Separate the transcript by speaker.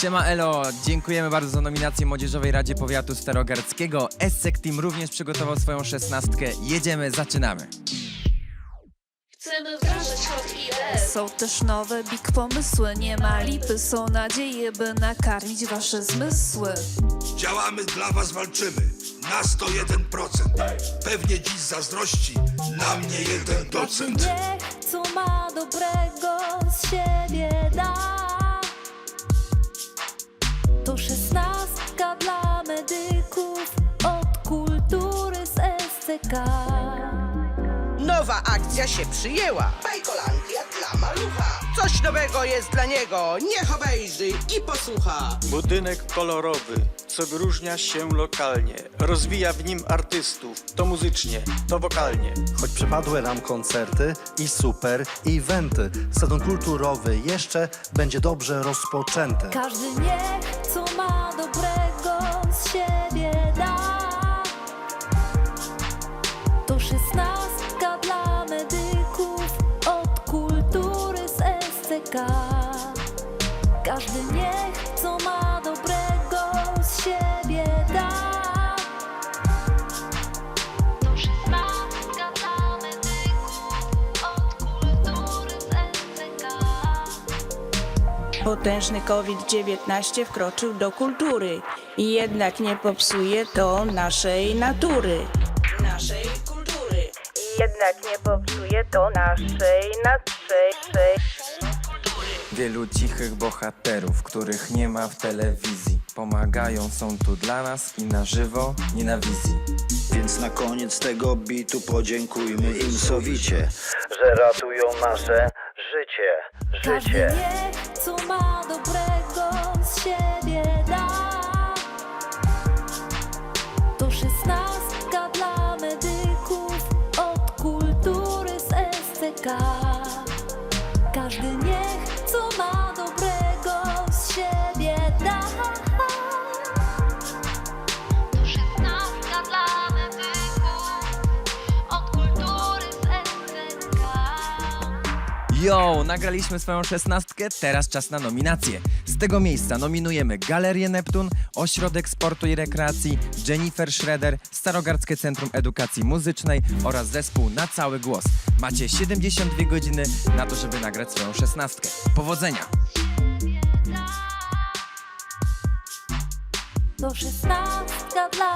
Speaker 1: Siema Elo, dziękujemy bardzo za nominację Młodzieżowej Radzie Powiatu Starogardzkiego. Essek Team również przygotował swoją szesnastkę. Jedziemy, zaczynamy.
Speaker 2: Chcemy wdrażać hot idee.
Speaker 3: Są też nowe big pomysły, nie ma lipy, są nadzieje, by nakarmić wasze zmysły.
Speaker 4: Działamy dla was, walczymy na 101%. Pewnie dziś zazdrości na mnie jeden docent.
Speaker 3: Niech co ma dobrego dla medyków od kultury z SCK.
Speaker 5: Nowa akcja się przyjęła.
Speaker 6: Bajkolandia dla malucha.
Speaker 5: Coś nowego jest dla niego. Niech obejrzy i posłucha.
Speaker 7: Budynek kolorowy, co wyróżnia się lokalnie. Rozwija w nim artystów, to muzycznie, to wokalnie.
Speaker 8: Choć przepadły nam koncerty i super eventy, sezon kulturowy jeszcze będzie dobrze rozpoczęty.
Speaker 3: Każdy niech szesnastka dla medyków od kultury z SCK. Każdy niech co ma dobrego z siebie da. To szesnastka dla medyków od kultury z SCK.
Speaker 9: Potężny COVID-19 wkroczył do kultury i jednak nie popsuje to naszej natury. Jednak nie popsuje to naszej, naszej,
Speaker 1: Wielu cichych bohaterów, których nie ma w telewizji. Pomagają, są tu dla nas i na żywo, nie na wizji.
Speaker 10: Więc na koniec tego bitu podziękujmy im sowicie, że ratują nasze życie,
Speaker 3: Każdy
Speaker 10: życie.
Speaker 1: Yo, nagraliśmy swoją szesnastkę, teraz czas na nominacje. Z tego miejsca nominujemy Galerię Neptun, Ośrodek Sportu i Rekreacji, Jennifer Schroeder, Starogardzkie Centrum Edukacji Muzycznej oraz zespół Na Cały Głos. Macie 72 godziny na to, żeby nagrać swoją szesnastkę. Powodzenia!
Speaker 3: To szesnastka dla